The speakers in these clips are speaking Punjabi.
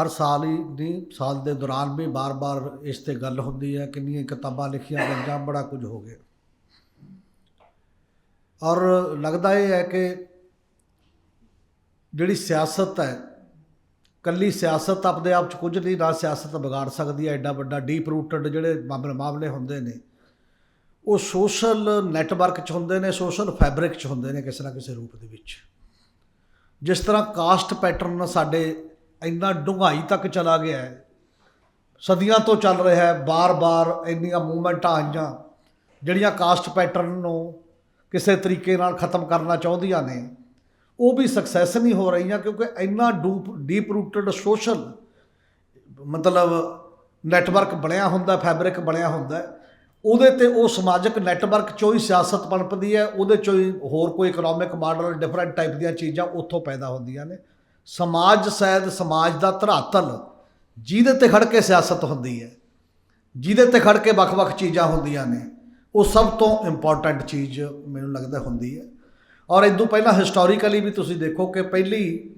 ਹਰ ਸਾਲ ਹੀ ਨਹੀਂ, ਸਾਲ ਦੇ ਦੌਰਾਨ ਵੀ ਬਾਰ-ਬਾਰ ਇਸ ਤੇ ਗੱਲ ਹੁੰਦੀ ਹੈ, ਕਿੰਨੀਆਂ ਕਿਤਾਬਾਂ ਲਿਖੀਆਂ ਗਈਆਂ ਬੜਾ ਕੁਝ ਹੋ ਗਿਆ। ਔਰ ਲੱਗਦਾ ਇਹ ਹੈ ਕਿ ਜਿਹੜੀ ਸਿਆਸਤ ਹੈ, ਕੱਲੀ ਸਿਆਸਤ ਆਪਦੇ ਆਪ ਚ ਕੁਝ ਨਹੀਂ, ਨਾ ਸਿਆਸਤ ਵਿਗਾੜ ਸਕਦੀ ਹੈ, ਐਡਾ ਵੱਡਾ ਡੀਪ ਰੂਟਡ ਜਿਹੜੇ ਮਾਮਲੇ ਮਾਮਲੇ ਹੁੰਦੇ ਨੇ, ਉਹ ਸੋਸ਼ਲ ਨੈਟਵਰਕ ਚ ਹੁੰਦੇ ਨੇ ਸੋਸ਼ਲ ਫੈਬਰਿਕ ਚ ਹੁੰਦੇ ਨੇ, ਕਿਸੇ ਨਾ ਕਿਸੇ ਰੂਪ ਦੇ ਵਿੱਚ। ਜਿਸ ਤਰ੍ਹਾਂ ਕਾਸਟ ਪੈਟਰਨ ਸਾਡੇ ਇੰਨਾ ਡੂੰਘਾਈ ਤੱਕ ਚਲਾ ਗਿਆ ਹੈ। ਸਦੀਆਂ ਤੋਂ ਚੱਲ ਰਿਹਾ ਹੈ, ਬਾਰ-ਬਾਰ ਇੰਨੀਆਂ ਮੂਵਮੈਂਟਾਂ ਆਈਆਂ, ਜਿਹੜੀਆਂ ਕਾਸਟ ਪੈਟਰਨ ਨੂੰ ਕਿਸੇ ਤਰੀਕੇ ਨਾਲ ਖਤਮ ਕਰਨਾ ਚਾਹੁੰਦੀਆਂ ਨੇ। ਉਹ ਵੀ ਸਕਸੈਸ ਨਹੀਂ ਹੋ ਰਹੀਆਂ ਕਿਉਂਕਿ ਇੰਨਾ ਡੂਪ ਡੀਪ ਰੂਟਡ ਸੋਸ਼ਲ ਮਤਲਬ ਨੈਟਵਰਕ ਬਣਿਆ ਹੁੰਦਾ ਫੈਬਰਿਕ ਬਣਿਆ ਹੁੰਦਾ ਉਹਦੇ ਤੇ ਉਹ ਸਮਾਜਿਕ ਨੈਟਵਰਕ ਚੋਂ ਹੀ ਸਿਆਸਤ ਪਣਪਦੀ ਹੈ, ਉਹਦੇ ਚੋਂ ਹੀ ਹੋਰ ਕੋਈ ਇਕਨੋਮਿਕ ਮਾਡਲ ਡਿਫਰੈਂਟ ਟਾਈਪ ਦੀਆਂ ਚੀਜ਼ਾਂ ਉੱਥੋਂ ਪੈਦਾ ਹੁੰਦੀਆਂ ਨੇ। ਸਮਾਜ ਸੈਦ ਸਮਾਜ ਦਾ ਧਰਾਤਲ, ਜਿਹਦੇ ਤੇ ਖੜ ਕੇ ਸਿਆਸਤ ਹੁੰਦੀ ਹੈ, ਜਿਹਦੇ ਤੇ ਖੜ ਕੇ ਵੱਖ-ਵੱਖ ਚੀਜ਼ਾਂ ਹੁੰਦੀਆਂ ਨੇ, ਉਹ ਸਭ ਤੋਂ ਇੰਪੋਰਟੈਂਟ ਚੀਜ਼ ਮੈਨੂੰ ਲੱਗਦਾ ਹੁੰਦੀ ਹੈ। ਔਰ ਇਦੋਂ ਪਹਿਲਾਂ ਹਿਸਟੋਰੀਕਲੀ ਵੀ ਤੁਸੀਂ ਦੇਖੋ ਕਿ ਪਹਿਲੀ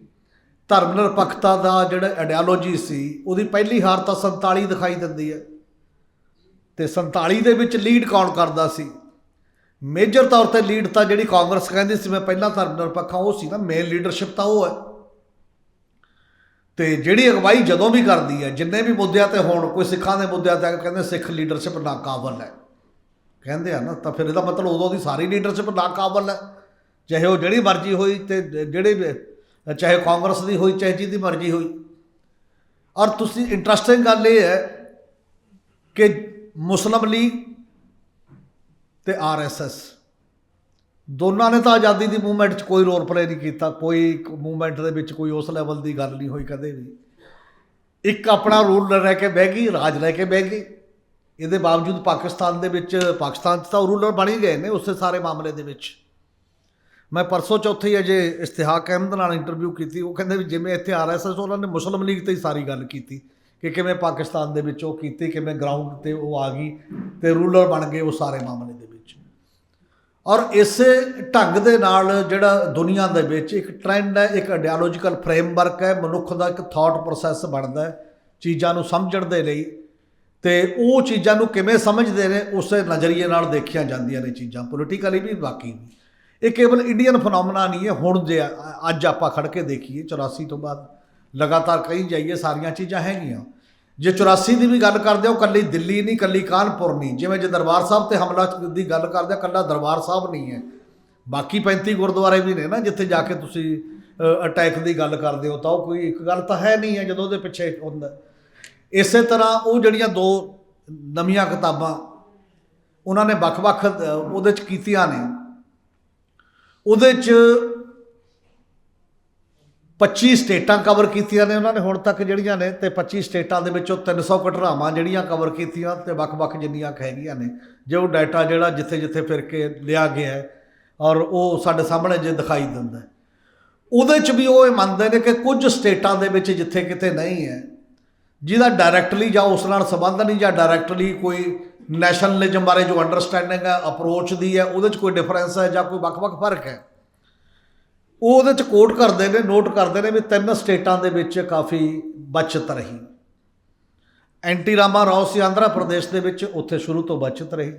ਧਰਮ ਨਿਰਪੱਖਤਾ ਦਾ ਜਿਹੜਾ ਆਈਡੀਓਲੋਜੀ ਸੀ, ਉਹਦੀ ਪਹਿਲੀ ਹਾਰ ਤਾਂ 47 ਦਿਖਾਈ ਦਿੰਦੀ ਹੈ। ਤੇ 47 ਦੇ ਵਿੱਚ ਲੀਡ ਕੌਣ ਕਰਦਾ ਸੀ? ਮੇਜਰ ਤੌਰ ਤੇ ਲੀਡ ਤਾਂ ਜਿਹੜੀ ਕਾਂਗਰਸ ਕਹਿੰਦੀ ਸੀ, ਮੈਂ ਪਹਿਲਾਂ ਧਰਮ ਨਿਰਪੱਖ ਹਾਂ, ਉਹ ਸੀ ਨਾ ਮੇਨ ਲੀਡਰਸ਼ਿਪ ਤਾਂ ਉਹ ਹੈ। ਤੇ ਜਿਹੜੀ ਅਗਵਾਈ ਜਦੋਂ ਵੀ ਕਰਦੀ ਹੈ, ਜਿੰਨੇ ਵੀ ਮੁੱਦਿਆਂ ਤੇ ਹੋਣ ਕੋਈ ਸਿੱਖਾਂ ਦੇ ਮੁੱਦਿਆਂ ਤੇ ਕਹਿੰਦੇ ਸਿੱਖ ਲੀਡਰਸ਼ਿਪ ਨਾਕਾਬਲ ਹੈ। ਕਹਿੰਦੇ ਆ ਨਾ, ਤਾਂ ਫਿਰ ਇਹਦਾ ਮਤਲਬ ਉਦੋਂ ਦੀ ਸਾਰੀ ਲੀਡਰਸ਼ਿਪ ਨਾਕਾਬਲ ਹੈ। ਚਾਹੇ ਉਹ ਜਿਹੜੀ ਮਰਜ਼ੀ ਹੋਈ ਤੇ ਜਿਹੜੇ ਵੀ- ਚਾਹੇ ਕਾਂਗਰਸ ਦੀ ਹੋਈ, ਚਾਹੇ ਜਿਹਦੀ ਮਰਜ਼ੀ ਹੋਈ। ਔਰ ਤੁਸੀਂ ਇੰਟਰਸਟਿੰਗ ਗੱਲ ਇਹ ਹੈ ਕਿ ਮੁਸਲਿਮ ਲੀਗ ਤੇ ਆਰਐਸਐਸ ਦੋਨਾਂ ਨੇ ਤਾਂ ਆਜ਼ਾਦੀ ਦੀ ਮੂਵਮੈਂਟ 'ਚ ਕੋਈ ਰੋਲ ਪਲੇ ਨਹੀਂ ਕੀਤਾ, ਕੋਈ ਮੂਵਮੈਂਟ ਦੇ ਵਿੱਚ ਕੋਈ ਉਸ ਲੈਵਲ ਦੀ ਗੱਲ ਨਹੀਂ ਹੋਈ ਕਦੇ ਵੀ। ਇੱਕ ਆਪਣਾ ਰੂਲ ਰਹਿ ਕੇ ਬਹਿ ਗਈ, ਰਾਜ ਲੈ ਕੇ ਬਹਿ ਗਈ। ਇਹਦੇ ਬਾਵਜੂਦ ਪਾਕਿਸਤਾਨ ਦੇ ਵਿੱਚ, ਪਾਕਿਸਤਾਨ 'ਚ ਤਾਂ ਰੂਲਰ ਬਣ ਹੀ ਗਏ ਨੇ ਉਸੇ ਸਾਰੇ ਮਾਮਲੇ ਦੇ ਵਿੱਚ। ਮੈਂ ਪਰਸੋਂ ਚੌਥੇ ਅਜੇ ਇਸ਼ਤਿਹਾਕ ਅਹਿਮਦ ਨਾਲ ਇੰਟਰਵਿਊ ਕੀਤੀ, ਉਹ ਕਹਿੰਦੇ ਵੀ ਜਿਵੇਂ ਇੱਥੇ ਆਰਐਸਐਸ ਉਹਨਾਂ ਨੇ ਮੁਸਲਿਮ ਲੀਗ ਤੇ ਹੀ ਸਾਰੀ ਗੱਲ ਕੀਤੀ ਕਿ ਕਿਵੇਂ ਪਾਕਿਸਤਾਨ ਦੇ ਵਿੱਚ ਉਹ ਕੀਤੀ, ਕਿਵੇਂ ਗਰਾਊਂਡ ਤੇ ਉਹ ਆ ਗਈ ਤੇ ਰੂਲਰ ਬਣ ਗਏ ਉਹ ਸਾਰੇ ਮਾਮਲੇ ਦੇ ਵਿੱਚ। ਔਰ ਇਸੇ ਢੰਗ ਦੇ ਨਾਲ ਜਿਹੜਾ ਦੁਨੀਆ ਦੇ ਵਿੱਚ ਇੱਕ ਟ੍ਰੈਂਡ ਹੈ, ਇੱਕ ਆਈਡੀਓਲੋਜੀਕਲ ਫਰੇਮਵਰਕ ਹੈ, ਮਨੁੱਖ ਦਾ ਇੱਕ ਥਾਟ ਪ੍ਰੋਸੈਸ ਬਣਦਾ ਹੈ, ਚੀਜ਼ਾਂ ਨੂੰ ਸਮਝਣ ਦੇ ਲਈ। ਤੇ ਉਹ ਚੀਜ਼ਾਂ ਨੂੰ ਕਿਵੇਂ ਸਮਝਦੇ ਨੇ, ਉਸੇ ਨਜ਼ਰੀਏ ਨਾਲ ਦੇਖੀਆਂ ਜਾਂਦੀਆਂ ਨੇ ਚੀਜ਼ਾਂ ਪੋਲੀਟੀਕਲੀ ਵੀ, ਬਾਕੀ ਵੀ। ਇਹ ਕੇਵਲ ਇੰਡੀਅਨ ਫਨੋਮਨਾ ਨਹੀਂ ਹੈ, ਹੁਣ ਜੇ ਅੱਜ ਆਪਾਂ ਖੜ ਕੇ ਦੇਖੀਏ 84 ਤੋਂ ਬਾਅਦ ਲਗਾਤਾਰ ਕਹੀ ਜਾਈਏ, ਸਾਰੀਆਂ ਚੀਜ਼ਾਂ ਹੈਗੀਆਂ। ਜੇ 84 ਦੀ ਵੀ ਗੱਲ ਕਰਦੇ ਹੋ ਕੱਲੀ ਦਿੱਲੀ ਨਹੀਂ, ਕੱਲੀ ਕਾਨਪੁਰ ਨਹੀਂ। ਜਿਵੇਂ ਜੇ ਦਰਬਾਰ ਸਾਹਿਬ ਤੇ ਹਮਲਾ ਦੀ ਗੱਲ ਕਰਦੇ ਹੋ ਕੱਲਾ ਦਰਬਾਰ ਸਾਹਿਬ ਨਹੀਂ ਹੈ। ਬਾਕੀ 35 ਗੁਰਦੁਆਰੇ ਵੀ ਨੇ ਨਾ, ਜਿੱਥੇ ਜਾ ਕੇ ਤੁਸੀਂ ਅਟੈਕ ਦੀ ਗੱਲ ਕਰਦੇ ਹੋ, ਤਾਂ ਉਹ ਕੋਈ ਇੱਕ ਗੱਲ ਤਾਂ ਹੈ ਨਹੀਂ ਹੈ, ਜਦੋਂ ਉਹਦੇ ਪਿੱਛੇ ਹੁੰਦਾ। ਇਸੇ ਤਰ੍ਹਾਂ ਉਹ ਜਿਹੜੀਆਂ ਦੋ ਨਵੀਆਂ ਕਿਤਾਬਾਂ, ਉਹਨਾਂ ਨੇ ਵੱਖ-ਵੱਖ ਉਹਦੇ ਚ ਕੀਤੀਆਂ ਨੇ। ਉਹਦੇ ਚ 25 ਸਟੇਟਾਂ ਕਵਰ ਕੀਤੀਆਂ ਨੇ ਉਹਨਾਂ ਨੇ, ਹੁਣ ਤੱਕ ਜਿਹੜੀਆਂ ਨੇ ਤੇ 25 ਸਟੇਟਾਂ ਦੇ ਵਿੱਚੋਂ 300 ਘਟਨਾਵਾਂ ਜਿਹੜੀਆਂ ਕਵਰ ਕੀਤੀਆਂ ਤੇ ਵੱਖ-ਵੱਖ ਜਿੰਨੀਆਂ ਹੈਗੀਆਂ ਨੇ, ਜੋ ਡਾਟਾ ਜਿਹੜਾ ਜਿੱਥੇ-ਜਿੱਥੇ ਫਿਰ ਕੇ ਲਿਆ ਗਿਆ ਹੈ ਔਰ ਉਹ ਸਾਡੇ ਸਾਹਮਣੇ ਜੇ ਦਿਖਾਈ ਦਿੰਦਾ ਉਹਦੇ ਚ ਵੀ ਉਹ ਇਹ ਮੰਨਦੇ ਨੇ ਕਿ ਕੁਝ ਸਟੇਟਾਂ ਦੇ ਵਿੱਚ ਜਿੱਥੇ ਕਿਤੇ ਨਹੀਂ ਹੈ, ਜਿਹਦਾ ਡਾਇਰੈਕਟਲੀ ਜਾਂ ਉਸ ਨਾਲ ਸੰਬੰਧ ਨਹੀਂ ਜਾਂ ਡਾਇਰੈਕਟਲੀ ਕੋਈ ਨੈਸ਼ਨਲਿਜ਼ਮ ਬਾਰੇ ਜੋ ਅੰਡਰਸਟੈਂਡਿੰਗ ਹੈ ਅਪਰੋਚ ਦੀ ਹੈ, ਉਹਦੇ ਚ ਕੋਈ ਡਿਫਰੈਂਸ ਹੈ ਜਾਂ ਕੋਈ ਵੱਖ-ਵੱਖ ਫ਼ਰਕ ਹੈ। ਉਹ ਉਹਦੇ ਚ ਕੋਟ ਕਰਦੇ ਨੇ ਨੋਟ ਕਰਦੇ ਨੇ ਵੀ ਤਿੰਨ ਸਟੇਟਾਂ ਦੇ ਵਿੱਚ ਕਾਫੀ ਬਚਤ ਰਹੀ। ਐਂਟੀ ਰਾਮਾ ਰਾਓ ਸੀ ਆਂਧਰਾ ਪ੍ਰਦੇਸ਼ ਦੇ ਵਿੱਚ, ਉੱਥੇ ਸ਼ੁਰੂ ਤੋਂ ਬਚਤ ਰਹੀ।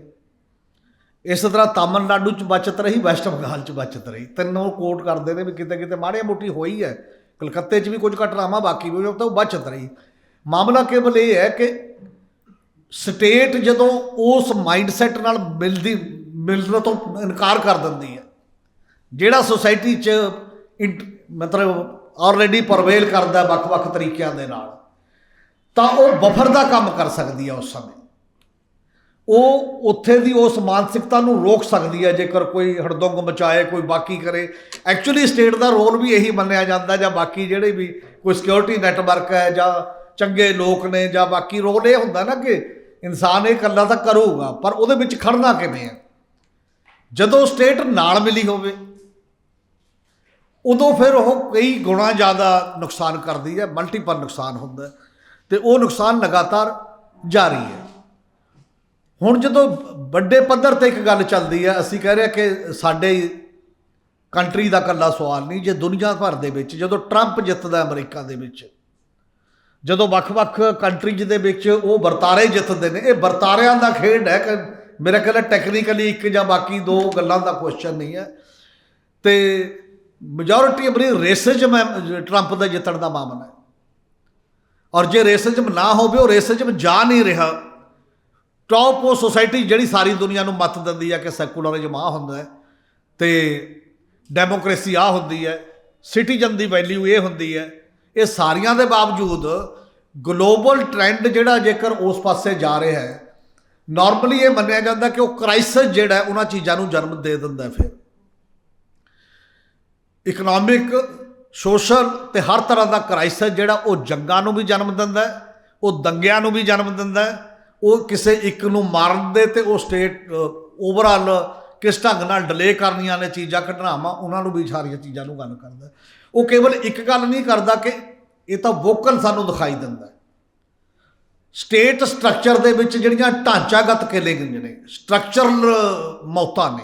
ਇਸ ਤਰ੍ਹਾਂ ਤਾਮਿਲਨਾਡੂ ਚ ਬਚਤ ਰਹੀ, ਵੈਸਟ ਬੰਗਾਲ ਚ ਬਚਤ ਰਹੀ। ਤਿੰਨੋਂ ਕੋਟ ਕਰਦੇ ਨੇ ਵੀ ਕਿਤੇ ਕਿਤੇ ਮਾੜੀ ਮੋਟੀ ਹੋਈ ਹੈ। ਕਲਕੱਤੇ ਚ ਵੀ ਕੁਝ ਘਟਨਾਵਾਂ ਬਾਕੀ ਵੀ ਤਾਂ ਉਹ ਬਚਤ ਰਹੀ। ਮਾਮਲਾ ਕੇਵਲ ਇਹ ਹੈ ਕਿ ਸਟੇਟ ਜਦੋਂ ਉਸ ਮਾਈਂਡਸੈਟ ਨਾਲ ਮਿਲਦੀ, ਮਿਲਣ ਤੋਂ ਇਨਕਾਰ ਕਰ ਦਿੰਦੀ ਹੈ। ਜਿਹੜਾ ਸੋਸਾਇਟੀ 'ਚ ਇੰਟ- ਮਤਲਬ ਆਲਰੇਡੀ ਪਰਵੇਲ ਕਰਦਾ ਵੱਖ-ਵੱਖ ਤਰੀਕਿਆਂ ਦੇ ਨਾਲ, ਤਾਂ ਉਹ ਬਫਰ ਦਾ ਕੰਮ ਕਰ ਸਕਦੀ ਹੈ ਉਸ ਸਮੇਂ। ਉਹ ਉੱਥੇ ਦੀ ਉਸ ਮਾਨਸਿਕਤਾ ਨੂੰ ਰੋਕ ਸਕਦੀ ਹੈ ਜੇਕਰ ਕੋਈ ਹੜਦੰਗ ਮਚਾਏ, ਕੋਈ ਬਾਕੀ ਕਰੇ। ਐਕਚੁਅਲੀ ਸਟੇਟ ਦਾ ਰੋਲ ਵੀ ਇਹੀ ਮੰਨਿਆ ਜਾਂਦਾ, ਜਾਂ ਬਾਕੀ ਜਿਹੜੇ ਵੀ ਕੋਈ ਸਿਕਿਉਰਿਟੀ ਨੈਟਵਰਕ ਹੈ, ਜਾਂ ਚੰਗੇ ਲੋਕ ਨੇ, ਜਾਂ ਬਾਕੀ ਰੋਲ ਇਹ ਹੁੰਦਾ ਨਾ ਕਿ ਇਨਸਾਨ ਇਹ ਇਕੱਲਾ ਤਾਂ ਕਰੂਗਾ, ਪਰ ਉਹਦੇ ਵਿੱਚ ਖੜਨਾ ਕਿਵੇਂ ਹੈ ਜਦੋਂ ਸਟੇਟ ਨਾਲ ਮਿਲੀ ਹੋਵੇ ਉਦੋਂ ਫਿਰ ਉਹ ਕਈ ਗੁਣਾ ਜ਼ਿਆਦਾ ਨੁਕਸਾਨ ਕਰਦੀ ਹੈ ਮਲਟੀਪਲ ਨੁਕਸਾਨ ਹੁੰਦਾ ਹੈ। ਤੇ ਉਹ ਨੁਕਸਾਨ ਲਗਾਤਾਰ ਜਾਰੀ ਹੈ। ਹੁਣ ਜਦੋਂ ਵੱਡੇ ਪੱਧਰ ਤੇ ਇੱਕ ਗੱਲ ਚੱਲਦੀ ਹੈ, ਅਸੀਂ ਕਹਿ ਰਹੇ ਹਾਂ ਕਿ ਸਾਡੇ ਕੰਟਰੀ ਦਾ ਕੱਲਾ ਸਵਾਲ ਨਹੀਂ, ਜੇ ਦੁਨੀਆ ਭਰ ਦੇ ਵਿੱਚ, ਜਦੋਂ ਟਰੰਪ ਜਿੱਤਦਾ ਅਮਰੀਕਾ ਦੇ ਵਿੱਚ, ਜਦੋਂ ਵੱਖ-ਵੱਖ ਕੰਟਰੀਜ਼ ਦੇ ਵਿੱਚ ਉਹ ਵਰਤਾਰੇ ਜਿੱਤਦੇ ਨੇ, ਇਹ ਵਰਤਾਰਿਆਂ ਦਾ ਖੇਡ ਹੈ ਕਿ ਮੇਰਾ ਖਿਆਲ ਟੈਕਨੀਕਲੀ ਇੱਕ ਜਾਂ ਬਾਕੀ ਦੋ ਗੱਲਾਂ ਦਾ ਕੁਐਸਚਨ ਨਹੀਂ ਹੈ। ਤੇ ਮੈਜੋਰਿਟੀ ਆਪਣੀ ਰੇਸਿਜ਼ਮ ਹੈ ਟਰੰਪ ਦਾ ਜਿੱਤਣ ਦਾ ਮਾਮਲਾ ਹੈ। ਔਰ ਜੇ ਰੇਸਿਜ਼ਮ ਨਾ ਹੋਵੇ, ਉਹ ਰੇਸਿਜ਼ਮ ਜਾ ਨਹੀਂ ਰਿਹਾ। ਟੌਪ ਉਹ ਸੋਸਾਇਟੀ ਜਿਹੜੀ ਸਾਰੀ ਦੁਨੀਆ ਨੂੰ ਮੱਤ ਦਿੰਦੀ ਹੈ ਕਿ ਸੈਕੂਲਰਿਜ਼ਮ ਆ ਹੁੰਦਾ ਹੈ ਤੇ ਡੈਮੋਕ੍ਰੇਸੀ ਆ ਹੁੰਦੀ ਹੈ ਸਿਟੀਜ਼ਨ ਦੀ ਵੈਲਿਊ ਇਹ ਹੁੰਦੀ ਹੈ। ਇਹ ਸਾਰੀਆਂ ਦੇ ਬਾਵਜੂਦ ਗਲੋਬਲ ਟ੍ਰੈਂਡ ਜਿਹੜਾ ਜੇਕਰ ਉਸ ਪਾਸੇ ਜਾ ਰਿਹਾ ਹੈ ਨਾਰਮਲੀ ਇਹ ਮੰਨਿਆ ਜਾਂਦਾ ਕਿ ਉਹ ਕ੍ਰਾਈਸਿਸ ਜਿਹੜਾ ਉਹਨਾਂ ਚੀਜ਼ਾਂ ਨੂੰ ਜਨਮ ਦੇ ਦਿੰਦਾ ਫਿਰ। ਇਕਨੋਮਿਕ ਸੋਸ਼ਲ ਤੇ ਹਰ ਤਰ੍ਹਾਂ ਦਾ ਕ੍ਰਾਈਸਿਸ ਜਿਹੜਾ ਉਹ ਜੰਗਾਂ ਨੂੰ ਵੀ ਜਨਮ ਦਿੰਦਾ ਹੈ, ਉਹ ਦੰਗਿਆਂ ਨੂੰ ਵੀ ਜਨਮ ਦਿੰਦਾ ਹੈ, ਉਹ ਕਿਸੇ ਇੱਕ ਨੂੰ ਮਾਰਨ ਦੇ ਤੇ ਉਹ ਸਟੇਟ ਓਵਰਆਲ ਕਿਸ ਢੰਗ ਨਾਲ ਡਿਲੇ ਕਰਨੀਆਂ ਨੇ ਚੀਜ਼ਾਂ, ਘਟਨਾਵਾਂ, ਉਹਨਾਂ ਨੂੰ ਵੀ ਸਾਰੀਆਂ ਚੀਜ਼ਾਂ ਨੂੰ ਗੱਲ ਕਰਦਾ ਉਹ ਕੇਵਲ ਇੱਕ ਗੱਲ ਨਹੀਂ ਕਰਦਾ ਕਿ ਇਹ ਤਾਂ ਵੋਕਲ ਸਾਨੂੰ ਦਿਖਾਈ ਦਿੰਦਾ ਸਟੇਟ ਸਟਰਕਚਰ ਦੇ ਵਿੱਚ ਜਿਹੜੀਆਂ ਢਾਂਚਾਗਤ ਕਿਲਿੰਗ ਨੇ ਸਟਰਕਚਰਲ ਮੌਤਾਂ ਨੇ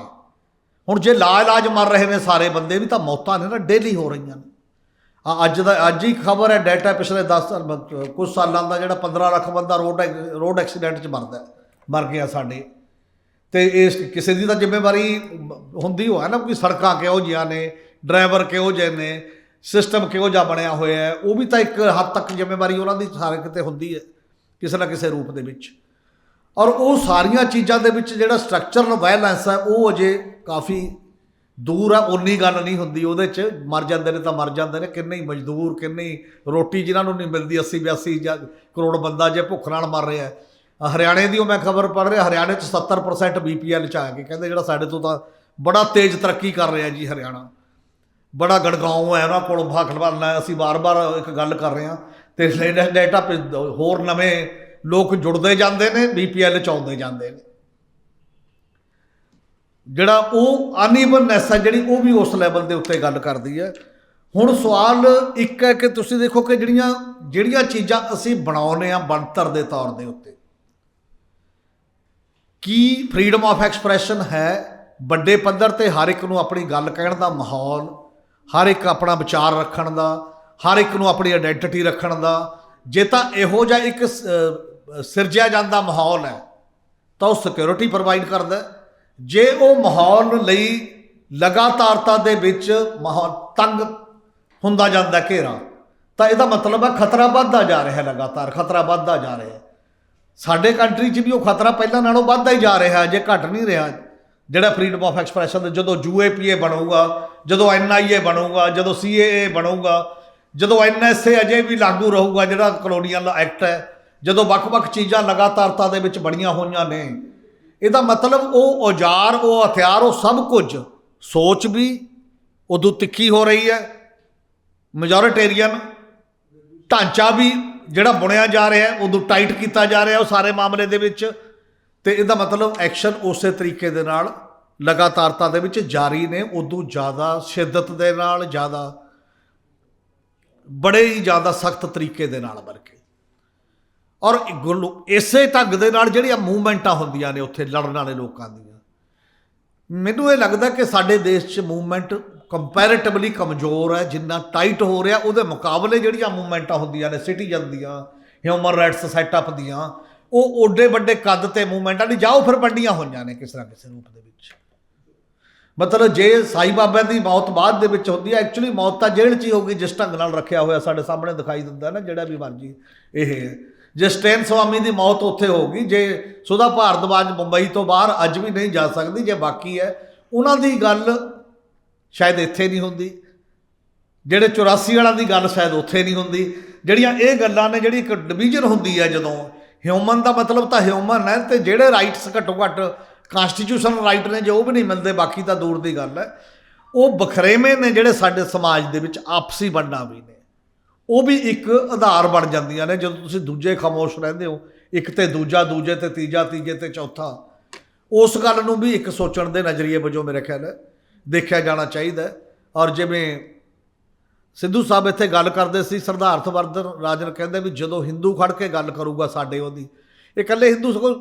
ਹੁਣ ਜੇ ਲਾ ਇਲਾਜ ਮਰ ਰਹੇ ਨੇ ਸਾਰੇ ਬੰਦੇ ਵੀ ਤਾਂ ਮੌਤਾਂ ਨੇ ਨਾ, ਡੇਲੀ ਹੋ ਰਹੀਆਂ ਨੇ। ਆ ਅੱਜ ਦਾ, ਅੱਜ ਹੀ ਖਬਰ ਹੈ, ਡਾਟਾ ਪਿਛਲੇ 10 ਸਾਲ ਕੁਝ ਸਾਲਾਂ ਦਾ ਜਿਹੜਾ 15 ਲੱਖ ਬੰਦਾ ਰੋਡ ਐਕ- ਰੋਡ ਐਕਸੀਡੈਂਟ 'ਚ ਮਰਦਾ ਮਰ ਗਿਆ ਸਾਡੇ। ਤੇ ਇਸ, ਕਿਸੇ ਦੀ ਤਾਂ ਜ਼ਿੰਮੇਵਾਰੀ ਹੁੰਦੀ ਹੋਇਆ ਨਾ ਕਿ ਸੜਕਾਂ ਕਿਹੋ ਜਿਹੀਆਂ ਨੇ, ਡਰਾਈਵਰ ਕਿਹੋ ਜਿਹੇ ਨੇ, ਸਿਸਟਮ ਕਿਹੋ ਜਿਹਾ ਬਣਿਆ ਹੋਇਆ ਹੈ, ਉਹ ਵੀ ਤਾਂ ਇੱਕ ਹੱਦ ਤੱਕ ਜ਼ਿੰਮੇਵਾਰੀ ਉਹਨਾਂ ਦੀ ਸਾਰੇ ਕਿਤੇ ਹੁੰਦੀ ਹੈ, ਕਿਸੇ ਨਾ ਕਿਸੇ ਰੂਪ ਦੇ ਵਿੱਚ। ਔਰ ਉਹ ਸਾਰੀਆਂ ਚੀਜ਼ਾਂ ਦੇ ਵਿੱਚ ਜਿਹੜਾ ਸਟਰਕਚਰਲ ਵਾਇਲੈਂਸ ਹੈ, ਉਹ ਅਜੇ ਕਾਫੀ ਦੂਰ ਆ ਉਨੀ ਗੱਲ ਨਹੀਂ ਹੁੰਦੀ ਉਹਦੇ 'ਚ। ਮਰ ਜਾਂਦੇ ਨੇ ਤਾਂ ਮਰ ਜਾਂਦੇ ਨੇ। ਕਿੰਨੇ ਹੀ ਮਜ਼ਦੂਰ, ਕਿੰਨੇ ਹੀ ਰੋਟੀ ਜਿਨ੍ਹਾਂ ਨੂੰ ਨਹੀਂ ਮਿਲਦੀ 80 82 ਜਾਂ ਕਰੋੜ ਬੰਦਾ ਜੇ ਭੁੱਖ ਨਾਲ ਮਰ ਰਿਹਾ ਹਰਿਆਣੇ ਦੀ ਉਹ ਮੈਂ ਖਬਰ ਪੜ੍ਹ ਰਿਹਾ, ਹਰਿਆਣੇ 'ਚ 70% ਬੀਪੀਐਲ 'ਚ ਆ ਗਏ ਕਹਿੰਦੇ ਜਿਹੜਾ ਸਾਡੇ ਤੋਂ ਤਾਂ ਬੜਾ ਤੇਜ਼ ਤਰੱਕੀ ਕਰ ਰਿਹਾ ਜੀ ਹਰਿਆਣਾ। ਬੜਾ ਗੜਗਾਉਂ ਹੈ, ਉਹਨਾਂ ਕੋਲ ਭਾਖਲਵਾਨ ਹੈ ਅਸੀਂ ਵਾਰ-ਵਾਰ ਇੱਕ ਗੱਲ ਕਰ ਰਹੇ ਹਾਂ। ਤੇ ਡਾਟਾ ਹੋਰ ਨਵੇਂ ਲੋਕ ਜੁੜਦੇ ਜਾਂਦੇ ਨੇ ਬੀਪੀਐਲ ਚ ਆਉਂਦੇ ਜਾਂਦੇ ਨੇ। ਜਿਹੜਾ ਉਹ ਅਨਈਵਨਨੈਸ ਹੈ ਜਿਹੜੀ ਉਹ ਵੀ ਉਸ ਲੈਵਲ ਦੇ ਉੱਤੇ ਗੱਲ ਕਰਦੀ ਹੈ ਹੁਣ ਸਵਾਲ ਇੱਕ ਹੈ ਕਿ ਤੁਸੀਂ ਦੇਖੋ ਕਿ ਜਿਹੜੀਆਂ ਜਿਹੜੀਆਂ ਚੀਜ਼ਾਂ ਅਸੀਂ ਬਣਾਉਨੇ ਆ ਬਣਤਰ ਦੇ ਤੌਰ ਦੇ ਉੱਤੇ, ਕੀ ਫਰੀडम ਆਫ ਐਕਸਪ੍ਰੈਸ਼ਨ ਹੈ ਵੱਡੇ ਪੱਧਰ ਤੇ ਹਰ ਇੱਕ ਨੂੰ ਆਪਣੀ ਗੱਲ ਕਹਿਣ ਦਾ ਮਾਹੌਲ, ਹਰ ਇੱਕ ਆਪਣਾ ਵਿਚਾਰ ਰੱਖਣ ਦਾ, ਹਰ ਇੱਕ ਨੂੰ ਆਪਣੀ ਆਇਡੈਂਟੀਟੀ ਰੱਖਣ ਦਾ, ਜੇ ਤਾਂ ਇਹੋ ਜਿਹਾ ਇੱਕ ਸਿਰਜਿਆ ਜਾਂਦਾ ਮਾਹੌਲ ਹੈ, ਤਾਂ ਉਹ ਸਿਕਿਉਰਿਟੀ ਪ੍ਰੋਵਾਈਡ ਕਰਦਾ ਹੈ। ਜੇ ਉਹ ਮਾਹੌਲ ਲਈ ਲਗਾਤਾਰਤਾ ਦੇ ਵਿੱਚ ਮਾਹੌਲ ਤੰਗ ਹੁੰਦਾ ਜਾਂਦਾ ਘੇਰਾ, ਤਾਂ ਇਹਦਾ ਮਤਲਬ ਹੈ ਖਤਰਾ ਵੱਧਦਾ ਜਾ ਰਿਹਾ ਹੈ ਲਗਾਤਾਰ, ਖਤਰਾ ਵੱਧਦਾ ਜਾ ਰਿਹਾ ਹੈ। ਸਾਡੇ ਕੰਟਰੀ 'ਚ ਵੀ ਉਹ ਖਤਰਾ ਪਹਿਲਾਂ ਨਾਲੋਂ ਵੱਧਦਾ ਹੀ ਜਾ ਰਿਹਾ ਹੈ ਜੇ ਘਟ ਨਹੀਂ ਰਿਹਾ। ਜਿਹੜਾ ਫਰੀडम ਆਫ ਐਕਸਪ੍ਰੈਸ਼ਨ ਦੇ ਜਦੋਂ ਯੂਏਪੀਏ ਬਣੂਗਾ, ਜਦੋਂ ਐਨਆਈਏ ਬਣੂਗਾ, ਜਦੋਂ ਸੀਏਏ ਬਣੂਗਾ, ਜਦੋਂ ਐਨਐਸਏ ਅਜੇ ਵੀ ਲਾਗੂ ਰਹੂਗਾ, ਜਿਹੜਾ ਕਲੋਨੀਅਲ ਐਕਟ ਹੈ, ਜਦੋਂ ਵੱਖ-ਵੱਖ ਚੀਜ਼ਾਂ ਲਗਾਤਾਰਤਾ ਦੇ ਵਿੱਚ ਬਣੀਆਂ ਹੋਈਆਂ ਨੇ ਇਹਦਾ ਮਤਲਬ ਉਹ ਔਜ਼ਾਰ, ਉਹ ਹਥਿਆਰ, ਉਹ ਸਭ ਕੁਝ ਸੋਚ ਵੀ ਉਦੋਂ ਤਿੱਖੀ ਹੋ ਰਹੀ ਹੈ। ਮੈਜੋਰਿਟੇਰੀਅਨ ਢਾਂਚਾ ਵੀ ਜਿਹੜਾ ਬੁਣਿਆ ਜਾ ਰਿਹਾ ਹੈ ਉਦੋਂ ਟਾਈਟ ਕੀਤਾ ਜਾ ਰਿਹਾ ਉਹ ਸਾਰੇ ਮਾਮਲੇ ਦੇ ਵਿੱਚ ਤੇ ਇਹਦਾ ਮਤਲਬ ਐਕਸ਼ਨ ਉਸੇ ਤਰੀਕੇ ਦੇ ਨਾਲ ਲਗਾਤਾਰਤਾ ਦੇ ਵਿੱਚ ਜਾਰੀ ਨੇ, ਉਦੋਂ ਜ਼ਿਆਦਾ ਸ਼ਿੱਦਤ ਦੇ ਨਾਲ, ਜ਼ਿਆਦਾ ਬੜੇ ਹੀ ਜ਼ਿਆਦਾ ਸਖਤ ਤਰੀਕੇ ਦੇ ਨਾਲ ਬਲਕਿ ਔਰ ਗੁਲ- ਇਸੇ ਢੰਗ ਦੇ ਨਾਲ ਜਿਹੜੀਆਂ ਮੂਵਮੈਂਟਾਂ ਹੁੰਦੀਆਂ ਨੇ ਉੱਥੇ ਲੜਨ ਵਾਲੇ ਲੋਕਾਂ ਦੀਆਂ। ਮੈਨੂੰ ਇਹ ਲੱਗਦਾ ਕਿ ਸਾਡੇ ਦੇਸ਼ 'ਚ ਮੂਵਮੈਂਟ ਕੰਪੈਰੀਟਿਵਲੀ ਕਮਜ਼ੋਰ ਹੈ, ਜਿੰਨਾ ਟਾਈਟ ਹੋ ਰਿਹਾ, ਉਹਦੇ ਮੁਕਾਬਲੇ ਜਿਹੜੀਆਂ ਮੂਵਮੈਂਟਾਂ ਹੁੰਦੀਆਂ ਨੇ ਸਿਟੀਜ਼ਨ ਦੀਆਂ ਹਿਊਮਨ ਰਾਈਟਸ ਸੈਟਅਪ ਦੀਆਂ, ਉਹ ਓਡੇ ਵੱਡੇ ਕੱਦ ਤੇ ਮੂਵਮੈਂਟਾਂ ਨਹੀਂ, ਜਾਓ ਫਿਰ ਵੰਡੀਆਂ ਹੋਈਆਂ ਨੇ ਕਿਸੇ ਨਾ ਕਿਸੇ ਰੂਪ ਦੇ ਵਿੱਚ। ਮਤਲਬ ਜੇ ਸਾਈ ਬਾਬਾ ਦੀ ਮੌਤ ਬਾਅਦ ਦੇ ਵਿੱਚ ਹੁੰਦੀ ਹੈ ਐਕਚੁਅਲੀ ਮੌਤ ਤਾਂ ਜੇਲ੍ਹ 'ਚ ਹੀ ਹੋਊਗੀ, ਜਿਸ ਢੰਗ ਨਾਲ ਰੱਖਿਆ ਹੋਇਆ ਸਾਡੇ ਸਾਹਮਣੇ ਦਿਖਾਈ ਦਿੰਦਾ ਨਾ, ਜਿਹੜਾ ਵੀ ਮਰਜ਼ੀ ਇਹ ਹੈ। ਜੇ ਸਟੇਨ ਸਵਾਮੀ ਦੀ ਮੌਤ ਉੱਥੇ ਹੋ ਗਈ, ਜੇ ਸੁਧਾ ਭਾਰਦਵਾਜ ਮੁੰਬਈ ਤੋਂ ਬਾਹਰ ਅੱਜ ਵੀ ਨਹੀਂ ਜਾ ਸਕਦੀ, ਜੇ ਬਾਕੀ ਹੈ, ਉਹਨਾਂ ਦੀ ਗੱਲ ਸ਼ਾਇਦ ਇੱਥੇ ਨਹੀਂ ਹੁੰਦੀ। ਜਿਹੜੇ 84 ਵਾਲਾਂ ਦੀ ਗੱਲ ਸ਼ਾਇਦ ਉੱਥੇ ਨਹੀਂ ਹੁੰਦੀ। ਜਿਹੜੀਆਂ ਇਹ ਗੱਲਾਂ ਨੇ, ਜਿਹੜੀ ਇੱਕ ਡਿਵੀਜ਼ਨ ਹੁੰਦੀ ਹੈ ਜਦੋਂ ਹਿਊਮਨ ਦਾ ਮਤਲਬ ਤਾਂ ਹਿਊਮਨ ਹੈ ਤੇ ਜਿਹੜੇ ਰਾਈਟਸ ਘੱਟੋ ਘੱਟ ਕਨਸਟੀਟਿਊਸ਼ਨਲ ਰਾਈਟ ਨੇ, ਜੋ ਉਹ ਵੀ ਨਹੀਂ ਮਿਲਦੇ, ਬਾਕੀ ਤਾਂ ਦੂਰ ਦੀ ਗੱਲ ਹੈ। ਉਹ ਬਖਰੇਵੇਂ ਨੇ ਜਿਹੜੇ ਸਾਡੇ ਸਮਾਜ ਦੇ ਵਿੱਚ ਆਪਸੀ ਵੰਡਾਂ ਵੀ ਨੇ। ਉਹ ਵੀ ਇੱਕ ਆਧਾਰ ਬਣ ਜਾਂਦੀਆਂ ਨੇ ਜਦੋਂ ਤੁਸੀਂ ਦੂਜੇ ਖਾਮੋਸ਼ ਰਹਿੰਦੇ ਹੋ। ਇੱਕ ਤੇ ਦੂਜਾ, ਦੂਜੇ ਤੇ ਤੀਜਾ, ਤੀਜੇ ਤੇ ਚੌਥਾ। ਉਸ ਗੱਲ ਨੂੰ ਵੀ ਇੱਕ ਸੋਚਣ ਦੇ ਨਜ਼ਰੀਏ ਵਜੋਂ ਮੇਰੇ ਖਿਆਲ ਹੈ, ਦੇਖਿਆ ਜਾਣਾ ਚਾਹੀਦਾ ਔਰ ਜਿਵੇਂ ਸਿੱਧੂ ਸਾਹਿਬ ਇੱਥੇ ਗੱਲ ਕਰਦੇ ਸੀ ਸਰਦਾਰਥ ਵਰਧਨ ਰਾਜਨ ਕਹਿੰਦੇ ਵੀ ਜਦੋਂ ਹਿੰਦੂ ਖੜ ਕੇ ਗੱਲ ਕਰੂਗਾ ਸਾਡੇ ਉਹਦੀ। ਇਹ ਇਕੱਲੇ ਹਿੰਦੂ ਸਗੋਂ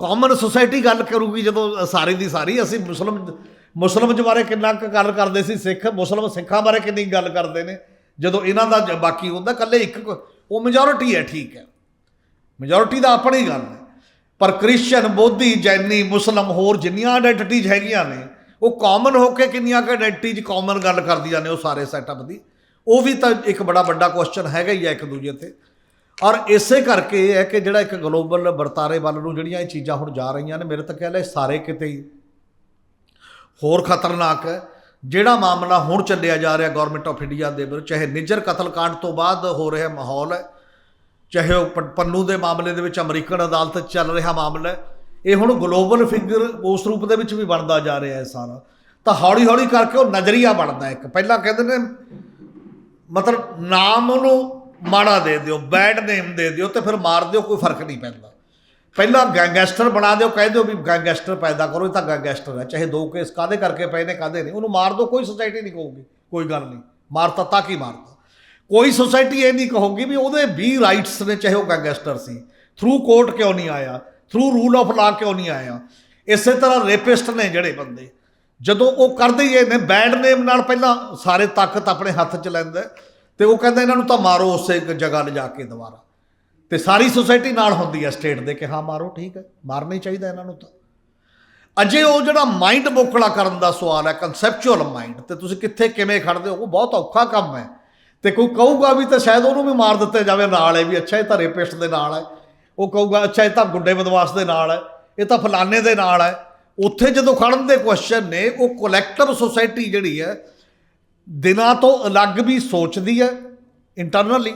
ਕਾਮਨ ਸੁਸਾਇਟੀ ਗੱਲ ਕਰੂਗੀ ਜਦੋਂ ਸਾਰੀ ਦੀ ਸਾਰੀ। ਅਸੀਂ ਮੁਸਲਮ ਮੁਸਲਮ ਬਾਰੇ ਕਿੰਨਾ ਕੁ ਗੱਲ ਕਰਦੇ ਸੀ, ਸਿੱਖ, ਮੁਸਲਮ ਸਿੱਖਾਂ ਬਾਰੇ ਕਿੰਨੀ ਗੱਲ ਕਰਦੇ ਨੇ। ਜਦੋਂ ਇਹਨਾਂ ਦਾ ਬਾਕੀ ਹੁੰਦਾ, ਇਕੱਲੇ ਇੱਕ ਉਹ ਮੈਜੋਰਿਟੀ ਹੈ, ਠੀਕ ਹੈ। ਮੈਜੋਰਿਟੀ ਦਾ ਆਪਣੀ ਗੱਲ ਹੈ। ਪਰ ਕ੍ਰਿਸਚੀਅਨ ਬੋਧੀ ਜੈਨੀ ਮੁਸਲਮ ਹੋਰ ਜਿੰਨੀਆਂ ਆਇਡੈਂਟੀਜ਼ ਹੈਗੀਆਂ ਨੇ, ਉਹ ਕਾਮਨ ਹੋ ਕੇ ਕਿੰਨੀਆਂ ਕੁ ਆਇਡੈਂਟੀਜ਼ ਕਾਮਨ ਗੱਲ ਕਰਦੀਆਂ ਨੇ ਉਹ ਸਾਰੇ ਸੈਟਅਪ ਦੀ। ਉਹ ਵੀ ਤਾਂ ਇੱਕ ਬੜਾ ਵੱਡਾ ਕੁਐਸਚਨ ਹੈਗਾ ਹੀ ਹੈ ਇੱਕ ਦੂਜੇ ਤੇ। ਔਰ ਇਸੇ ਕਰਕੇ ਇਹ ਹੈ ਕਿ ਜਿਹੜਾ ਇੱਕ ਗਲੋਬਲ ਵਰਤਾਰੇ ਵੱਲ ਨੂੰ ਜਿਹੜੀਆਂ ਇਹ ਚੀਜ਼ਾਂ ਹੁਣ ਜਾ ਰਹੀਆਂ ਨੇ, ਮੇਰੇ ਤਾਂ ਕਹਿ ਹੈ ਸਾਰੇ ਕਿਤੇ ਹੀ ਹੋਰ ਖਤਰਨਾਕ ਹੈ। ਜਿਹੜਾ ਮਾਮਲਾ ਹੁਣ ਚੱਲਿਆ ਜਾ ਰਿਹਾ ਗਵਰਨਮੈਂਟ ਆਫ ਇੰਡੀਆ ਦੇ ਵਿਰੁੱਧ, ਚਾਹੇ ਨਿੱਜਰ ਕਤਲकांड ਤੋਂ ਬਾਅਦ ਹੋ ਰਿਹਾ ਮਾਹੌਲ ਹੈ, ਚਾਹੇ ਉਹ ਪ- ਪੰਨੂ ਦੇ ਮਾਮਲੇ ਦੇ ਵਿੱਚ ਅਮਰੀਕਨ ਅਦਾਲਤ 'ਚ ਚੱਲ ਰਿਹਾ ਮਾਮਲਾ ਹੈ, ਇਹ ਹੁਣ ਗਲੋਬਲ ਫਿਗਰ ਉਸ ਰੂਪ ਦੇ ਵਿੱਚ ਵੀ ਬਣਦਾ ਜਾ ਰਿਹਾ ਹੈ ਸਾਰਾ। ਤਾਂ ਹੌਲੀ ਹੌਲੀ ਕਰਕੇ ਉਹ ਨਜ਼ਰੀਆ ਬਣਦਾ ਇੱਕ। ਪਹਿਲਾਂ ਕਹਿੰਦੇ ਨੇ, ਮਤਲਬ ਨਾਮ ਉਹਨੂੰ ਮਾੜਾ ਦੇ ਦਿਓ ਬੈਡ ਨੇਮ ਦੇ ਦਿਓ ਤੇ ਫਿਰ ਮਾਰ ਦਿਓ, ਕੋਈ ਫ਼ਰਕ ਨਹੀਂ ਪੈਂਦਾ। ਪਹਿਲਾਂ ਗੈਂਗਸਟਰ ਬਣਾ ਦਿਓ, ਕਹਿ ਦਿਓ ਵੀ ਗੈਂਗਸਟਰ ਪੈਦਾ ਕਰੋ, ਇਹ ਤਾਂ ਗੈਂਗਸਟਰ ਹੈ, ਚਾਹੇ ਦੋ ਕੇਸ ਕਾਦੇ ਕਰਕੇ ਪਏ ਨੇ ਕਾਦੇ ਨਹੀਂ। ਉਹਨੂੰ ਮਾਰ ਦਿਓ, ਕੋਈ ਸੋਸਾਇਟੀ ਨਹੀਂ ਕਹੂਗੀ, ਕੋਈ ਗੱਲ ਨਹੀਂ। ਮਾਰਤਾ ਤਾਂ ਕੀ ਮਾਰਤਾ? ਕੋਈ ਸੋਸਾਇਟੀ ਇਹ ਨਹੀਂ ਕਹੂਗੀ ਵੀ ਉਹਦੇ ਵੀ ਰਾਈਟਸ ਨੇ, ਚਾਹੇ ਉਹ ਗੈਂਗਸਟਰ ਸੀ। ਥਰੂ ਕੋਰਟ ਕਿਉਂ ਨਹੀਂ ਆਇਆ? ਥਰੂ ਰੂਲ ਆਫ ਲਾ ਕਿਉਂ ਨਹੀਂ ਆਇਆ? ਇਸੇ ਤਰ੍ਹਾਂ ਰੇਪਿਸਟ ਨੇ ਜਿਹੜੇ ਬੰਦੇ। ਜਦੋਂ ਉਹ ਕਰਦੇ ਹੀ ਇਹ ਨੇ ਬੈਡ ਨੇਮ ਨਾਲ ਪਹਿਲਾਂ ਸਾਰੇ ਤਾਕਤ ਆਪਣੇ ਹੱਥ 'ਚ ਲੈਂਦਾ ਹੈ ਤੇ ਉਹ ਕਹਿੰਦਾ ਇਹਨਾਂ ਨੂੰ ਤਾਂ ਮਾਰੋ ਉਸੇ ਜਗ੍ਹਾ ਲਿਜਾ ਕੇ ਦੁਬਾਰਾ। ਤੇ ਸਾਰੀ ਸੋਸਾਇਟੀ ਨਾਲ ਹੁੰਦੀ ਹੈ ਸਟੇਟ ਦੇ ਕਿ ਹਾਂ, ਮਾਰੋ, ਠੀਕ ਹੈ, ਮਾਰਨਾ ਹੀ ਚਾਹੀਦਾ ਇਹਨਾਂ ਨੂੰ ਤਾਂ। ਅਜੇ ਉਹ ਜਿਹੜਾ ਮਾਈਂਡ ਮੋਕਲਾ ਕਰਨ ਦਾ ਸਵਾਲ ਹੈ ਕਨਸੈਪਚੁਅਲ ਮਾਈਂਡ ਤੇ ਤੁਸੀਂ ਕਿੱਥੇ ਕਿਵੇਂ ਖੜਦੇ ਹੋ, ਉਹ ਬਹੁਤ ਔਖਾ ਕੰਮ ਹੈ। ਤੇ ਕੋਈ ਕਹੂਗਾ ਵੀ ਤਾਂ ਸ਼ਾਇਦ ਉਹਨੂੰ ਵੀ ਮਾਰ ਦਿੱਤੇ ਜਾਵੇ ਨਾਲ ਹੈ ਵੀ, ਅੱਛਾ, ਇਹ ਤਾਂ ਰੇਪਿਸਟ ਦੇ ਨਾਲ ਹੈ। ਉਹ ਕਹੂਗਾ, ਅੱਛਾ, ਇਹ ਤਾਂ ਗੁੰਡੇ ਬਦਮਾਸ਼ ਦੇ ਨਾਲ ਹੈ, ਇਹ ਤਾਂ ਫਲਾਣੇ ਦੇ ਨਾਲ ਹੈ। ਉੱਥੇ ਜਦੋਂ ਖੜਨ ਦੇ ਕੁਐਸਚਨ ਨੇ, ਉਹ ਕਲੈਕਟਿਵ ਸੋਸਾਇਟੀ ਜਿਹੜੀ ਹੈ, ਦਿਨਾਂ ਤੋਂ ਅਲੱਗ ਵੀ ਸੋਚਦੀ ਹੈ ਇੰਟਰਨਲੀ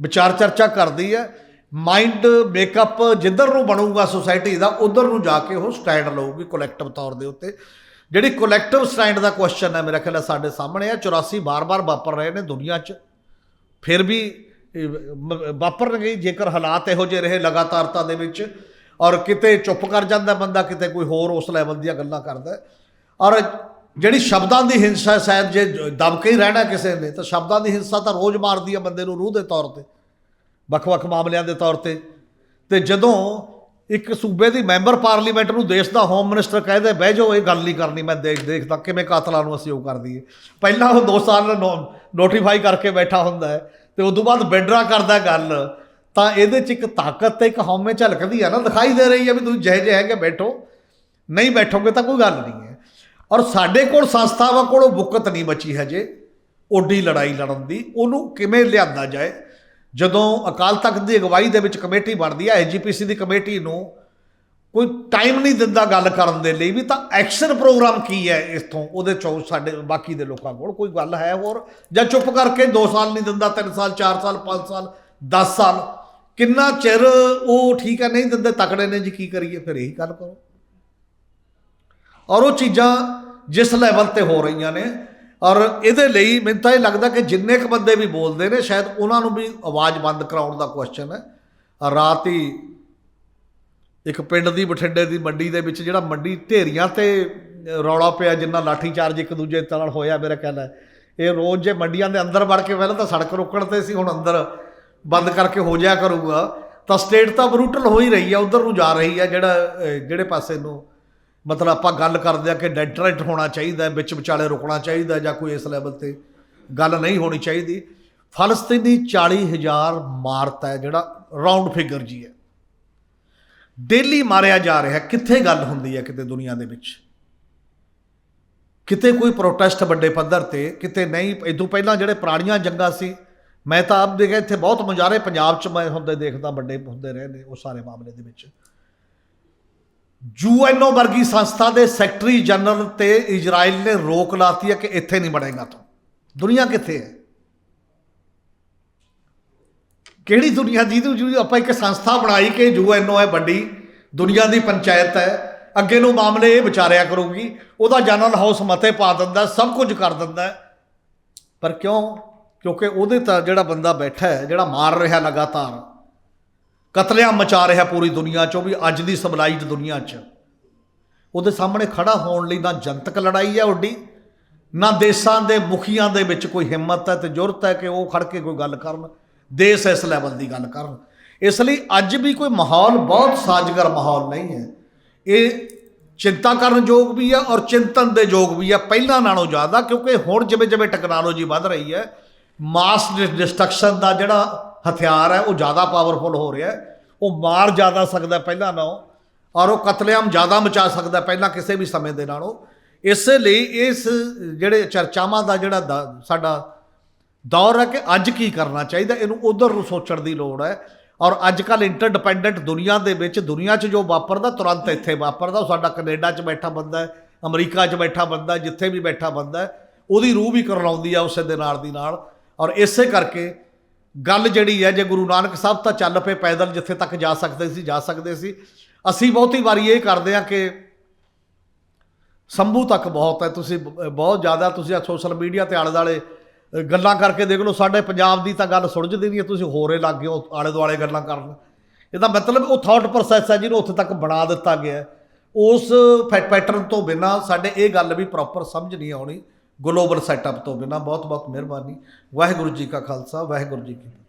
ਵਿਚਾਰ ਚਰਚਾ ਕਰਦੀ ਹੈ ਮਾਈਂਡ ਮੇਕਅਪ ਜਿੱਧਰ ਨੂੰ ਬਣੂਗਾ ਸੋਸਾਇਟੀ ਦਾ, ਉਧਰ ਨੂੰ ਜਾ ਕੇ ਉਹ ਸਟੈਂਡ ਲਊਗੀ ਕਲੈਕਟਿਵ ਤੌਰ ਦੇ ਉੱਤੇ। ਜਿਹੜੀ ਕਲੈਕਟਿਵ ਸਟੈਂਡ ਦਾ ਕੁਐਸਚਨ ਹੈ, ਮੇਰਾ ਖਿਆਲ ਹੈ ਸਾਡੇ ਸਾਹਮਣੇ ਆ 84 ਬਾਰ-ਬਾਰ ਵਾਪਰ ਰਹੇ ਨੇ ਦੁਨੀਆ 'ਚ। ਫਿਰ ਵੀ ਵਾਪਰਨਗੇ ਜੇਕਰ ਹਾਲਾਤ ਇਹੋ ਜਿਹੇ ਰਹੇ ਲਗਾਤਾਰਤਾ ਦੇ ਵਿੱਚ, ਔਰ ਕਿਤੇ ਚੁੱਪ ਕਰ ਜਾਂਦਾ ਬੰਦਾ, ਕਿਤੇ ਕੋਈ ਹੋਰ ਉਸ ਲੈਵਲ ਦੀਆਂ ਗੱਲਾਂ ਕਰਦਾ ਔਰ ਜਿਹੜੀ ਸ਼ਬਦਾਂ ਦੀ ਹਿੰਸਾ, ਸ਼ਾਇਦ ਜੇ ਦਬ ਕੇ ਹੀ ਰਹਿਣਾ ਕਿਸੇ ਨੇ, ਤਾਂ ਸ਼ਬਦਾਂ ਦੀ ਹਿੰਸਾ ਤਾਂ ਰੋਜ਼ ਮਾਰਦੀ ਆ ਬੰਦੇ ਨੂੰ ਰੂਹ ਦੇ ਤੌਰ ਤੇ। ਵੱਖ-ਵੱਖ ਮਾਮਲਿਆਂ ਦੇ ਤੌਰ ਤੇ। ਤੇ ਜਦੋਂ ਇੱਕ ਸੂਬੇ ਦੀ ਮੈਂਬਰ ਪਾਰਲੀਮੈਂਟ ਨੂੰ ਦੇਸ਼ ਦਾ ਹੋਮ ਮਿਨਿਸਟਰ ਕਹਿੰਦੇ, ਬਹਿ ਜਾਓ, ਇਹ ਗੱਲ ਨਹੀਂ ਕਰਨੀ, ਮੈਂ ਦੇਖ, ਦੇਖਦਾ ਕਿਵੇਂ ਕਾਤਲਾਂ ਨੂੰ ਅਸੀਂ ਉਹ ਕਰ ਦਈਏ। ਪਹਿਲਾਂ ਉਹ 2 ਸਾਲ ਨੋਟੀਫਾਈ ਕਰਕੇ ਬੈਠਾ ਹੁੰਦਾ ਹੈ ਤੇ ਉਸ ਤੋਂ ਬਾਅਦ ਬਿਡਰਾ ਕਰਦਾ ਗੱਲ। ਤਾਂ ਇਹਦੇ 'ਚ ਇੱਕ ਤਾਕਤ ਤੇ ਇੱਕ ਹਉਮੈ ਝਲਕਦੀ ਹੈ ਨਾ, ਦਿਖਾਈ ਦੇ ਰਹੀ ਹੈ ਵੀ ਤੁਸੀਂ ਜਿਹੇ ਜਿਹੇ ਹੈਗੇ ਬੈਠੋ। ਨਹੀਂ ਬੈਠੋਗੇ ਤਾਂ ਕੋਈ ਗੱਲ ਨਹੀਂ ਹੈ। ਔਰ ਸਾਡੇ ਕੋਲ ਸੰਸਥਾਵਾਂ ਕੋਲੋਂ ਬੁੱਕਤ ਨਹੀਂ ਬਚੀ ਹਜੇ। ਓਡੀ ਲੜਾਈ ਲੜਨ ਦੀ, ਉਹਨੂੰ ਕਿਵੇਂ ਲਿਆਂਦਾ ਜਾਏ ਜਦੋਂ ਅਕਾਲ ਤਖਤ ਦੀ ਅਗਵਾਈ ਦੇ ਵਿੱਚ ਕਮੇਟੀ ਬਣਦੀ ਹੈ ਐਜੀਪੀਸੀ ਦੀ ਕਮੇਟੀ ਨੂੰ ਕੋਈ ਟਾਈਮ ਨਹੀਂ ਦਿੰਦਾ ਗੱਲ ਕਰਨ ਦੇ ਲਈ ਵੀ ਤਾਂ ਐਕਸ਼ਨ ਪ੍ਰੋਗਰਾਮ ਕੀ ਹੈ ਇਸ ਤੋਂ ਉਹਦੇ ਚੋਂ ਸਾਡੇ ਬਾਕੀ ਦੇ ਲੋਕਾਂ ਕੋਲ ਕੋਈ ਗੱਲ ਹੈ ਹੋਰ? ਜਾਂ ਚੁੱਪ ਕਰਕੇ 2 ਸਾਲ ਨਹੀਂ ਦਿੰਦਾ 3 ਸਾਲ 4 ਸਾਲ 5 ਸਾਲ 10 ਸਾਲ? ਕਿੰਨਾ ਚਿਰ ਉਹ ਠੀਕ ਹੈ, ਨਹੀਂ ਦਿੰਦੇ? ਤਕੜੇ ਨੇ ਜੀ, ਕੀ ਕਰੀਏ? ਫਿਰ ਇਹੀ ਗੱਲ ਕਰੋ। ਔਰ ਉਹ ਚੀਜ਼ਾਂ ਜਿਸ ਲੈਵਲ ਤੇ ਹੋ ਰਹੀਆਂ ਨੇ ਔਰ ਇਹਦੇ ਲਈ ਮੈਨੂੰ ਤਾਂ ਇਹ ਲੱਗਦਾ ਕਿ ਜਿੰਨੇ ਕੁ ਬੰਦੇ ਵੀ ਬੋਲਦੇ ਨੇ, ਸ਼ਾਇਦ ਉਹਨਾਂ ਨੂੰ ਵੀ ਆਵਾਜ਼ ਬੰਦ ਕਰਾਉਣ ਦਾ ਕੁਐਸਚਨ ਹੈ। ਰਾਤ ਹੀ ਇੱਕ ਪਿੰਡ ਦੀ ਬਠਿੰਡੇ ਦੀ ਮੰਡੀ ਦੇ ਵਿੱਚ ਜਿਹੜਾ ਮੰਡੀ ਢੇਰੀਆਂ ਤੇ ਰੌਲਾ ਪਿਆ, ਜਿੰਨਾ ਲਾਠੀ ਚਾਰਜ ਇੱਕ ਦੂਜੇ ਨਾਲ ਹੋਇਆ ਮੇਰਾ ਖਿਆਲ ਹੈ। ਇਹ ਰੋਜ਼ ਜੇ ਮੰਡੀਆਂ ਦੇ ਅੰਦਰ ਵੜ ਕੇ, ਪਹਿਲਾਂ ਤਾਂ ਸੜਕ ਰੋਕਣ ਤੇ ਸੀ, ਹੁਣ ਅੰਦਰ ਬੰਦ ਕਰਕੇ ਹੋ ਜਾਇਆ ਕਰੂਗਾ। ਤਾਂ ਸਟੇਟ ਤਾਂ ਬਰੂਟਲ ਹੋ ਹੀ ਰਹੀ ਹੈ, ਉਧਰ ਨੂੰ ਜਾ ਰਹੀ ਹੈ, ਜਿਹੜਾ ਜਿਹੜੇ ਪਾਸੇ ਨੂੰ ਮਤਲਬ ਆਪਾਂ ਗੱਲ ਕਰਦੇ ਆ ਕਿ ਡੈਟਰੈਂਟ ਹੋਣਾ ਚਾਹੀਦਾ ਵਿੱਚ ਵਿਚਾਲੇ ਰੁਕਣਾ ਚਾਹੀਦਾ ਜਾਂ ਕੋਈ ਇਸ ਲੈਵਲ ਤੇ ਗੱਲ ਨਹੀਂ ਹੋਣੀ ਚਾਹੀਦੀ। ਫਲਸਤੀਨੀ 40000 ਮਾਰਤ ਹੈ, ਜਿਹੜਾ ਰਾਉਂਡ ਫਿਗਰ ਜੀ ਹੈ। ਡੇਲੀ ਮਾਰਿਆ ਜਾ ਰਿਹਾ, ਕਿੱਥੇ ਗੱਲ ਹੁੰਦੀ ਹੈ ਕਿਤੇ ਦੁਨੀਆ ਦੇ ਵਿੱਚ? ਕਿਤੇ ਕੋਈ ਪ੍ਰੋਟੈਸਟ ਵੱਡੇ ਪੱਧਰ ਤੇ, ਕਿਤੇ ਨਹੀਂ, ਇਦੋਂ ਪਹਿਲਾਂ ਜਿਹੜੇ ਪੁਰਾਣੀਆਂ ਜੰਗਾਂ ਸੀ, ਮੈਂ ਤਾਂ ਆਪ ਦੇਖਿਆ ਇੱਥੇ ਬਹੁਤ ਮੁਜ਼ਾਹਰੇ ਪੰਜਾਬ 'ਚ ਮੈਂ ਹੁੰਦੇ ਦੇਖਦਾ, ਵੱਡੇ ਹੁੰਦੇ ਰਹੇ ਨੇ ਉਹ ਸਾਰੇ ਮਾਮਲੇ ਦੇ ਵਿੱਚ। ਯੂਐਨਓ ਵਰਗੀ ਸੰਸਥਾ ਦੇ ਸੈਕਟਰੀ ਜਨਰਲ ਤੇ ਇਜ਼ਰਾਈਲ ਨੇ ਰੋਕ ਲਾਤੀ ਹੈ ਕਿ ਇੱਥੇ ਨਹੀਂ ਬਣੇਗਾ ਤੂੰ। ਦੁਨੀਆ ਕਿੱਥੇ ਹੈ? ਕਿਹੜੀ ਦੁਨੀਆ ਜਿਹਨੂੰ ਜਿਹਨੂੰ ਆਪਾਂ ਇੱਕ ਸੰਸਥਾ ਬਣਾਈ ਕਿ ਯੂਐਨਓ ਹੈ ਵੱਡੀ, ਦੁਨੀਆ ਦੀ ਪੰਚਾਇਤ ਹੈ, ਅੱਗੇ ਨੂੰ ਮਾਮਲੇ ਇਹ ਵਿਚਾਰਿਆ ਕਰੂਗੀ, ਉਹਦਾ ਜਨਰਲ ਹਾਊਸ ਮਤੇ ਪਾ ਦਿੰਦਾ, ਸਭ ਕੁਝ ਕਰ ਦਿੰਦਾ ਪਰ ਕਿਉਂ? ਕਿਉਂਕਿ ਉਹਦੇ ਤਾਂ ਜਿਹੜਾ ਬੰਦਾ ਬੈਠਾ ਹੈ, ਜਿਹੜਾ ਮਾਰ ਰਿਹਾ ਲਗਾਤਾਰ ਕਤਲੇਆਮ ਮਚਾ ਰਿਹਾ ਪੂਰੀ ਦੁਨੀਆ 'ਚ ਉਹ ਵੀ ਅੱਜ ਦੀ ਸਿਵਲਾਈਜ਼ਡ ਦੁਨੀਆ 'ਚ। ਉਹਦੇ ਸਾਹਮਣੇ ਖੜਾ ਹੋਣ ਲਈ ਨਾ ਜਨਤਕ ਲੜਾਈ ਹੈ ਉੱਡੀ, ਨਾ ਦੇਸ਼ਾਂ ਦੇ ਮੁਖੀਆਂ ਦੇ ਵਿੱਚ ਕੋਈ ਹਿੰਮਤ ਹੈ ਤੇ ਜ਼ਰੂਰਤ ਹੈ ਕਿ ਉਹ ਖੜ ਕੇ ਕੋਈ ਗੱਲ ਕਰਨ, ਦੇਸ਼ ਇਸ ਲੈਵਲ ਦੀ ਗੱਲ ਕਰਨ। ਇਸ ਲਈ ਅੱਜ ਵੀ ਕੋਈ ਮਾਹੌਲ ਬਹੁਤ ਸਾਜ਼ਗਰ ਮਾਹੌਲ ਨਹੀਂ ਹੈ। ਇਹ ਚਿੰਤਾ ਕਰਨ ਯੋਗ ਵੀ ਹੈ ਔਰ ਚਿੰਤਨ ਦੇ ਯੋਗ ਵੀ ਹੈ ਪਹਿਲਾਂ ਨਾਲੋਂ ਜ਼ਿਆਦਾ ਕਿਉਂਕਿ ਹੁਣ ਜਿਵੇਂ ਜਿਵੇਂ ਟੈਕਨੋਲੋਜੀ ਵੱਧ ਰਹੀ ਹੈ ਮਾਸ ਡਿਸਟਰਕਸ਼ਨ ਦਾ ਜਿਹੜਾ ਹਥਿਆਰ ਹੈ, ਉਹ ਜ਼ਿਆਦਾ ਪਾਵਰਫੁਲ ਹੋ ਰਿਹਾ ਹੈ। ਉਹ ਮਾਰ ਜ਼ਿਆਦਾ ਸਕਦਾ ਪਹਿਲਾਂ ਨਾਲੋਂ, ਔਰ ਉਹ ਕਤਲੇਆਮ ਜ਼ਿਆਦਾ ਮਚਾ ਸਕਦਾ ਪਹਿਲਾਂ ਕਿਸੇ ਵੀ ਸਮੇਂ ਦੇ ਨਾਲੋਂ। ਇਸੇ ਲਈ ਇਸ ਜਿਹੜੇ ਚਰਚਾਵਾਂ ਦਾ ਜਿਹੜਾ ਦ- ਸਾਡਾ ਦੌਰ ਹੈ ਕਿ ਅੱਜ ਕੀ ਕਰਨਾ ਚਾਹੀਦਾ, ਇਹਨੂੰ ਉਧਰ ਨੂੰ ਸੋਚਣ ਦੀ ਲੋੜ ਹੈ। ਔਰ ਅੱਜ ਕੱਲ ਇੰਟਰਡਿਪੈਂਡੈਂਟ ਦੁਨੀਆ ਦੇ ਵਿੱਚ, ਦੁਨੀਆ 'ਚ ਜੋ ਵਾਪਰਦਾ, ਤੁਰੰਤ ਇੱਥੇ ਵਾਪਰਦਾ। ਉਹ ਸਾਡਾ ਕੈਨੇਡਾ 'ਚ ਬੈਠਾ ਬੰਦਾ ਹੈ, ਅਮਰੀਕਾ 'ਚ ਬੈਠਾ ਬੰਦਾ ਜਿੱਥੇ ਵੀ ਬੈਠਾ ਬੰਦਾ ਉਹਦੀ ਰੂਹ ਵੀ ਕਰਲਾਉਂਦੀ ਆ ਉਸੇ ਦੇ ਨਾਲ ਦੀ ਨਾਲ। ਔਰ ਇਸੇ ਕਰਕੇ ਗੱਲ ਜਿਹੜੀ ਹੈ, ਜੇ ਗੁਰੂ ਨਾਨਕ ਸਾਹਿਬ ਤਾਂ ਚੱਲ ਪਏ ਪੈਦਲ ਜਿੱਥੇ ਤੱਕ ਜਾ ਸਕਦੇ ਸੀ, ਜਾ ਸਕਦੇ ਸੀ। ਅਸੀਂ ਬਹੁਤੀ ਵਾਰੀ ਇਹ ਕਰਦੇ ਹਾਂ ਕਿ ਸੰਭੂ ਤੱਕ ਬਹੁਤ ਹੈ। ਤੁਸੀਂ ਬਹੁਤ ਜ਼ਿਆਦਾ ਤੁਸੀਂ ਸੋਸ਼ਲ ਮੀਡੀਆ ਤੇ ਆਲੇ ਦੁਆਲੇ ਗੱਲਾਂ ਕਰਕੇ ਦੇਖ ਲਓ, ਸਾਡੇ ਪੰਜਾਬ ਦੀ ਤਾਂ ਗੱਲ ਸੁਲਝਦੀ ਨਹੀਂ ਹੈ। ਤੁਸੀਂ ਹੋਰੇ ਲੱਗ ਗਏ ਹੋ, ਆਲੇ ਦੁਆਲੇ ਗੱਲਾਂ ਕਰਨ। ਇਹਦਾ ਮਤਲਬ ਉਹ ਥਾਟ ਪ੍ਰੋਸੈਸ ਹੈ ਜਿਹਨੂੰ ਉੱਥੇ ਤੱਕ ਬਣਾ ਦਿੱਤਾ ਗਿਆ ਹੈ। ਉਸ ਪੈਟਰਨ ਤੋਂ ਬਿਨਾ ਸਾਡੇ ਇਹ ਗੱਲ ਵੀ ਪ੍ਰੋਪਰ ਸਮਝ ਨਹੀਂ ਆਉਣੀ। ਗਲੋਬਲ ਸੈਟਅਪ ਤੋਂ ਬਿਨਾ ਬਹੁਤ ਬਹੁਤ ਮਿਹਰਬਾਨੀ। ਵਾਹਿਗੁਰੂ ਜੀ ਕਾ ਖਾਲਸਾ, ਵਾਹਿਗੁਰੂ ਜੀ ਕੀ ਫਤਿਹ।